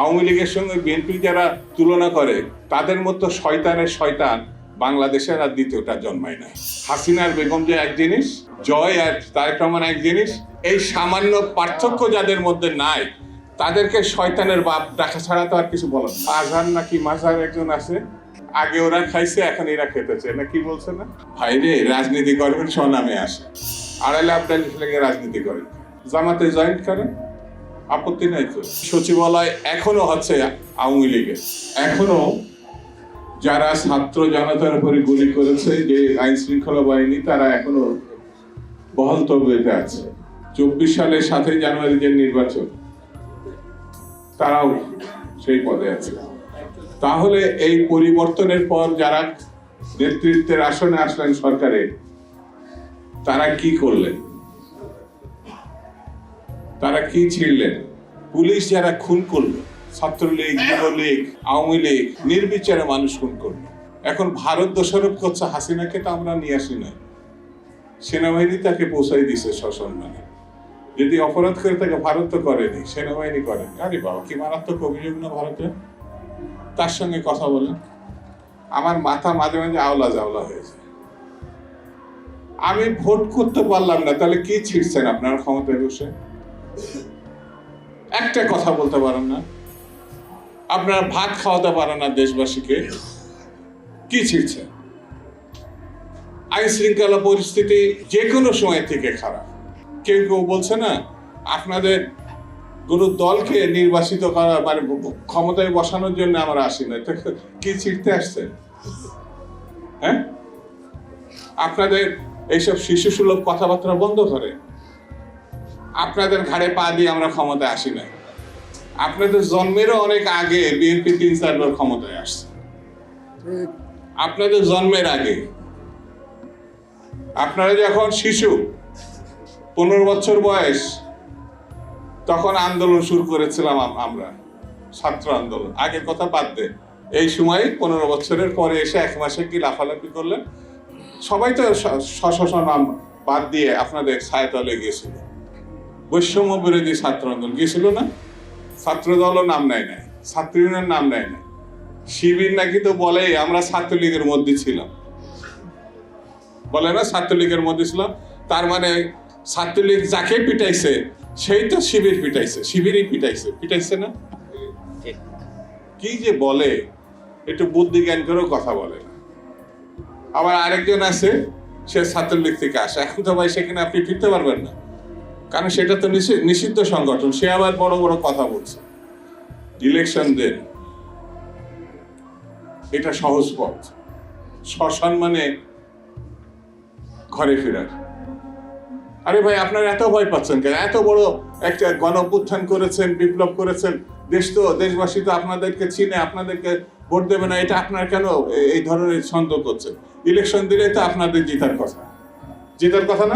আওয়ামী লীগের সঙ্গে বিএনপি যারা তুলনা করে, তাদের মতো শয়তানের শয়তান বাংলাদেশের আর দ্বিতীয়টা জন্মায় নাই। হাসিনার বেগম যে এক জিনিস, জয় আর তারেক রহমান এক জিনিস, এই সামান্য পার্থক্য যাদের মধ্যে নাই, তাদেরকে শয়তানের বাপ দেখা ছাড়া তো আর কিছু বলো না। আজহার নাকি মাঝার একজন আছে, আগে ওরা খাইছে, এখন এরা খেতেছে না কি বলছে না? ভাই রে, রাজনীতি করবেন, স্বনামে আসে। আড়াইলে লেগে রাজনীতি করেন। জামাতে জয়েন্ট করেন। আপত্তি নাই তো। সচিবালয় এখনও হচ্ছে আওয়ামী লীগের। এখনও যারা ছাত্র জনতার উপরে গুলি করেছে, যে আইন শৃঙ্খলা বাহিনী, তারা এখনও বহাল তবিয়তে আছে। চব্বিশ সালের সাতই জানুয়ারি যে নির্বাচন, তারাও সেই পদে আছে। তাহলে এই পরিবর্তনের পর যারা নেতৃত্বের আসনে আসলেন সরকারে, তারা কি করলেন? তারা কি ছিড়লেন? পুলিশ যারা খুন করল, ছাত্রলীগ, যুবলীগ, আওয়ামী লীগ, নির্বিচারে মানুষ খুন করল। এখন ভারত দোষারোপ করছে হাসিনাকে তো আমরা নিয়ে আসি না সেনাবাহিনী তাকে পৌঁছাই দিছে সসম্মানে। যদি অপরাধ করে তাকে ভারত তো করেনি, সেনাবাহিনী করেন। আরে বাবা, কি মারাত্মক অভিযোগ না ভারতে তার সঙ্গে কথা বলেন। আমার মাথা মাঝে মাঝে আওলা জাওলা হয়েছে। আমি ভোট করতে পারলাম না, তাহলে কি ছিড়ছেন আপনার ক্ষমতায় বসে? একটা কথা বলতে পারেন না। আপনারা ভাত খাওয়াতে পারেন না দেশবাসীকে। কি ছিড়ছেন আইন শৃঙ্খলা পরিস্থিতি যে কোনো সময় থেকে খারাপ। কেউ কেউ বলছে না, আপনাদের কোনো দলকে নির্বাচিত করা মানে ক্ষমতায় বসানোর জন্য আমরা আসি না। কি ছিড়তে আসছে? হ্যাঁ? আপনাদের এইসব শিশু সুলভ কথাবার্তা বন্ধ করে। আপনাদের ঘাড়ে পা দিয়ে আমরা ক্ষমতায় আসি না আপনাদের জন্মেরও অনেক আগে বিএনপি তিন চারবার ক্ষমতায় আসছে। আপনাদের জন্মের আগে। আপনারা যখন শিশু, পনেরো বছর বয়স, তখন আন্দোলন শুরু করেছিলাম আমরা, ছাত্র আন্দোলন। আগের কথা বাদ দে। এই সময় পনেরো বছরের পরে এসে এক মাসে কি লাফালাফি করলেন? সবাই তো সশস নাম বাদ দিয়ে আপনাদের ছায়াতলে গিয়েছিল। বৈষম্য বিরোধী ছাত্র আন্দোলন। গিয়েছিল না? ছাত্র দলও নাম নেয় নাই। ছাত্র নাম নেয় নাই। শিবির নাকি তো বলে, আমরা ছাত্রলীগের মধ্যে ছিলাম। বলে না ছাত্রলীগের মধ্যে ছিলাম? তার মানে ছাত্রলীগ যাকে পিটাইছে, সেই তো শিবির পিটাইছে। শিবিরই পিটাইছে। পিটাইছে না? কি যে বলে, একটু বুদ্ধি জ্ঞান করেও কথা বলে না। আবার আরেকজন আছে, সে ছাত্রলীগ থেকে আসে। এখন তো ভাই সেখানে আপনি ফিরতে পারবেন না। কারণ সেটা তো নিষি- নিষিদ্ধ সংগঠন। সে আবার বড় বড় কথা বলছে। ইলেকশন দেন এটা সহজ পথ। সসম্মানে ঘরে ফেরার। আরে ভাই, আপনারা এত ভয় পাচ্ছেন কেন? এত বড় একটা গণ করেছেন, বিপ্লব করেছেন। দেশ তো, দেশবাসী তো আপনাদেরকে চিনে, আপনাদেরকে ভোট দেবে না। এটা আপনার কেন এই ধরনের সন্দেহ করছে ইলেকশন দিলে তো আপনাদের জিতার কথা। জিতার কথা না?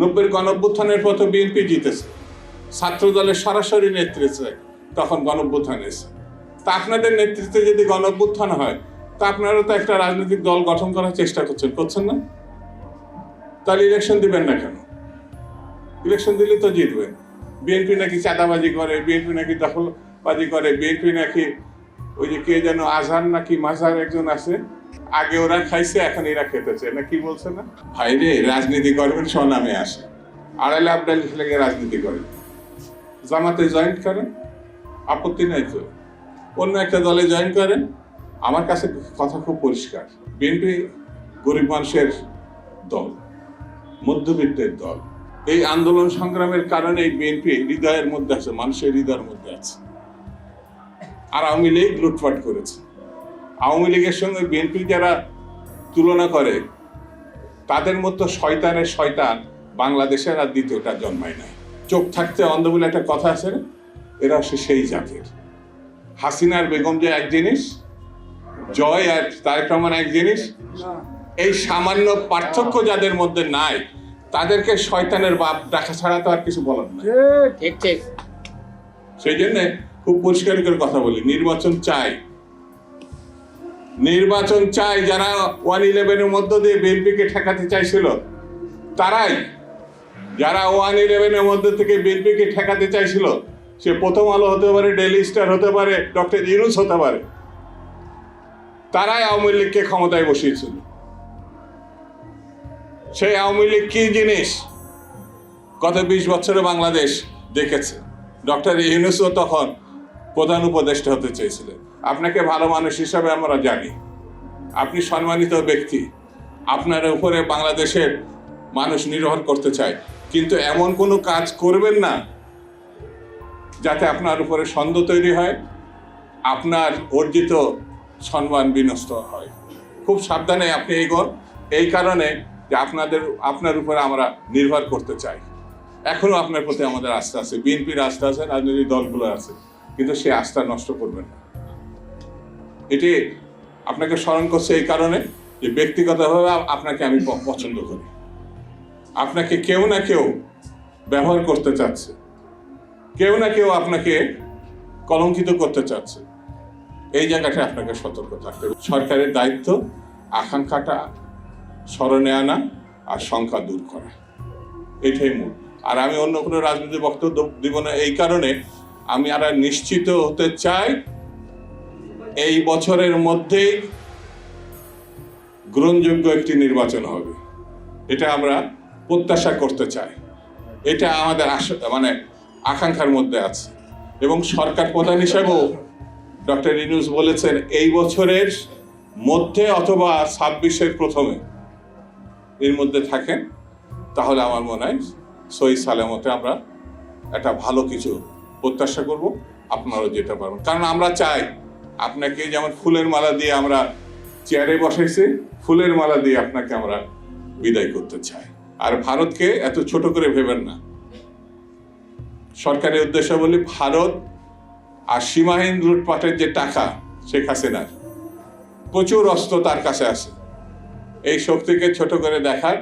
নব্বই গণ অভ্যুত্থানের পর তো বিএনপি জিতেছে। ছাত্র দলের সরাসরি নেতৃত্বে তখন গণ অভ্যুত্থান এসে তা আপনাদের নেতৃত্বে যদি গণ অভ্যুত্থান হয়, তা আপনারা তো একটা রাজনৈতিক দল গঠন করার চেষ্টা করছেন করছেন না? তাহলে ইলেকশন দিবেন না কেন? ইলেকশন দিলে তো জিতবেন বিএনপি নাকি চাঁদাবাজি করে, বিএনপি নাকি দখলবাজি করে, বিএনপি নাকি ওই যে কে যেন আজহার নাকি মাঝার একজন আছে আগে ওরা খাইছে, এখন এরা খেতেছে। না কি বলছে না? ভাই রে, রাজনীতি করবেন স্বনামে আসে আড়াইলে আবদাল লেগে রাজনীতি করেন। জামাতে জয়েন্ট করেন, আপত্তি নাই তো। অন্য একটা দলে জয়েন করেন, আমার কাছে কথা খুব পরিষ্কার। বিএনপি গরিব মানুষের দল, মধ্যবিত্তের দল। এই আন্দোলন সংগ্রামের কারণে বিএনপি হৃদয়ের মধ্যে আছে, মানুষের হৃদয়ের মধ্যে আছে। আর আওয়ামী লীগ লুটপাট করেছে। আওয়ামী লীগের সঙ্গে বিএনপি যারা তুলনা করে তাদের মতো শয়তানের শয়তান বাংলাদেশের আর দ্বিতীয়টা জন্মায় নাই। চোখ থাকতে অন্ধ বলে একটা কথা আছে না? এরা হচ্ছে সেই জাতির। হাসিনার বেগম যে এক জিনিস জয় আর তারেক রহমান এক জিনিস এই সামান্য পার্থক্য যাদের মধ্যে নাই তাদেরকে শয়তানের বাপ দেখা ছাড়া তো আর কিছু বলার নাই। ঠিক ঠিক সেই জন্যে খুব পরিষ্কার করে কথা বলি নির্বাচন চাই। নির্বাচন চাই যারা ওয়ান ইলেভেনের মধ্য দিয়ে বিএনপিকে ঠেকাতে চাইছিল, তারাই যারা ওয়ান ইলেভেনের মধ্যে থেকে বিএনপিকে ঠেকাতে চাইছিল, সে প্রথম আলো হতে পারে ডেলি স্টার হতে পারে, ডক্টর ইউনুস হতে পারে, তারাই আওয়ামী লীগকে ক্ষমতায় বসিয়েছিল। সেই আওয়ামী লীগ কি জিনিস? গত বিশ বছরে বাংলাদেশ দেখেছে। ডক্টর ইউনুসও তখন প্রধান উপদেষ্টা হতে চেয়েছিলেন। আপনাকে ভালো মানুষ হিসাবে আমরা জানি। আপনি সম্মানিত ব্যক্তি। আপনার উপরে বাংলাদেশের মানুষ নির্ভর করতে চায়। কিন্তু এমন কোনো কাজ করবেন না যাতে আপনার উপরে সন্দেহ তৈরি হয়, আপনার অর্জিত সম্মান বিনষ্ট হয়। খুব সাবধানে আপনি এগোন। এই কারণে যে আপনাদের, আপনার উপরে আমরা নির্ভর করতে চাই। এখনও আপনার প্রতি আমাদের আস্থা আছে। বিএনপির আস্থা আছে, রাজনৈতিক দলগুলো আছে। কিন্তু সে আস্থা নষ্ট করবেন না। এটি আপনাকে স্মরণ করছে এই কারণে যে ব্যক্তিগতভাবে আপনাকে আমি পছন্দ করি। আপনাকে কেউ না কেউ ব্যবহার করতে চাচ্ছে। কেউ না কেউ আপনাকে কলঙ্কিত করতে চাচ্ছে। এই জায়গাটা আপনাকে সতর্ক থাকতে হবে। সরকারের দায়িত্ব আকাঙ্ক্ষাটা স্মরণে আনা আর সংখ্যা দূর করা। এটাই মূল। আর আমি অন্য কোনো রাজনৈতিক বক্তব্য দিব না। এই কারণে আমি আর নিশ্চিত হতে চাই এই বছরের মধ্যেই গ্রহণযোগ্য একটি নির্বাচন হবে। এটা আমরা প্রত্যাশা করতে চাই। এটা আমাদের মানে আকাঙ্ক্ষার মধ্যে আছে। এবং সরকার প্রধান হিসেবেও ডক্টর ইনুস বলেছেন, এই বছরের মধ্যে অথবা ছাব্বিশের প্রথমে এর মধ্যে থাকেন, তাহলে আমার মনে হয় সই সালামতে আমরা একটা ভালো কিছু প্রত্যাশা করব। আপনারাও যেতে পারবেন। কারণ আমরা চাই আপনাকে যেমন ফুলের মালা দিয়ে আমরা চেয়ারে বসাইছি, ফুলের মালা দিয়ে আপনাকে আমরা বিদায় করতে চাই। আর ভারতকে এত ছোট করে ভেবেন না। সরকারের উদ্দেশ্য বলি, ভারত আর সীমাহীন লুটপাটের যে টাকা, শেখ হাসিনার, প্রচুর অস্ত্র তার কাছে আছে। এই শক্তিকে ছোট করে দেখার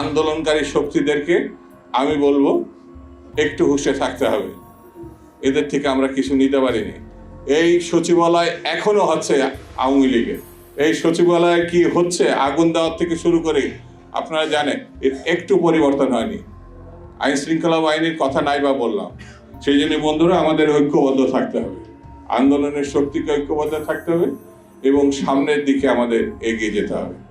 আন্দোলনকারী শক্তিদেরকে আমি বলব, একটু হুঁশে থাকতে হবে। এদের থেকে আমরা কিছু নিতে পারিনি। এই সচিবালয় এখনও হচ্ছে আওয়ামী লীগের। এই সচিবালয়ে কি হচ্ছে? আগুন দেওয়ার থেকে শুরু করে, আপনারা জানেন, এর একটু পরিবর্তন হয়নি। আইন শৃঙ্খলা বাহিনীর কথা নাই বা বললাম। সেই জন্য বন্ধুরা, আমাদের ঐক্যবদ্ধ থাকতে হবে। আন্দোলনের শক্তিকে ঐক্যবদ্ধ থাকতে হবে এবং সামনের দিকে আমাদের এগিয়ে যেতে হবে।